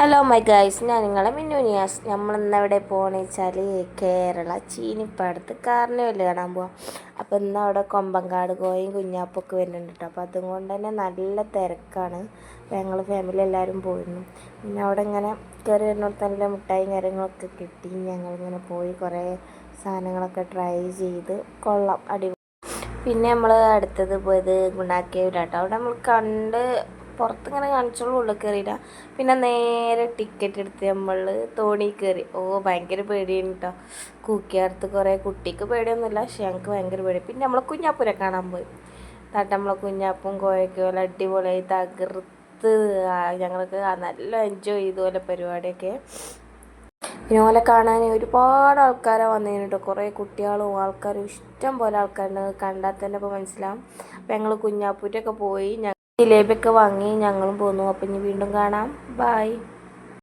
Hello my guys ഞാൻ നിങ്ങളെ മിന്നുനിയാസ് നമ്മൾ ഇന്ന് എവിടെ പോകണമെന്ന് വെച്ചാൽ കേരള ചീനിപ്പാടത്ത് കാർണിവൽ കാണാൻ പോവാം. അപ്പോൾ ഇന്ന് അവിടെ കൊമ്പങ്കാട് കോയും കുഞ്ഞാപ്പൊക്കെ വരുന്നുണ്ട് കേട്ടോ അപ്പോൾ അതുകൊണ്ട് തന്നെ നല്ല തിരക്കാണ്. ഞങ്ങൾ ഫാമിലി എല്ലാവരും പോയിരുന്നു. പിന്നെ അവിടെ ഇങ്ങനെ കയറി വരുന്നിടത്ത് നല്ല മിഠായും കാര്യങ്ങളൊക്കെ കിട്ടി. ഞങ്ങളിങ്ങനെ പോയി കുറേ സാധനങ്ങളൊക്കെ ട്രൈ ചെയ്ത് കൊള്ളാം. അടി പിന്നെ നമ്മൾ അടുത്തത് പോയത് ഗുണാക്കേവിലാട്ടോ അവിടെ നമ്മൾ കണ്ട് പുറത്തിങ്ങനെ കാണിച്ചോളൂ ഉള്ളിൽ കയറിയില്ല പിന്നെ നേരെ ടിക്കറ്റ് എടുത്ത് നമ്മൾ തോണി കയറി. ഓ ഭയങ്കര പേടിയാണ് കേട്ടോ കൂക്കിയാർത്ത് കുറേ കുട്ടിക്ക് പേടിയൊന്നുമില്ല പക്ഷെ ഞങ്ങൾക്ക് ഭയങ്കര പേടി. പിന്നെ നമ്മളെ കുഞ്ഞാപ്പൂരെ കാണാൻ പോയി. താട്ട് നമ്മളെ കുഞ്ഞാപ്പും കോയക്കും പോലെ അടിപൊളിയായി തകർത്ത് ഞങ്ങൾക്ക് നല്ല എൻജോയ് ചെയ്തു പോലെ പരിപാടിയൊക്കെ. പിന്നെ ഓലെ കാണാൻ ഒരുപാട് ആൾക്കാരെ വന്നതിന് കുറേ കുട്ടികളും ആൾക്കാരും ഇഷ്ടം പോലെ ആൾക്കാരുണ്ട്. കണ്ടാൽ തന്നെ ഇപ്പോൾ മനസ്സിലാവും. അപ്പം ഞങ്ങൾ കുഞ്ഞാപ്പൂറ്റൊക്കെ പോയി ജിലേബിയൊക്കെ വാങ്ങി ഞങ്ങളും പോന്നു. അപ്പം ഇനി വീണ്ടും കാണാം. ബായ്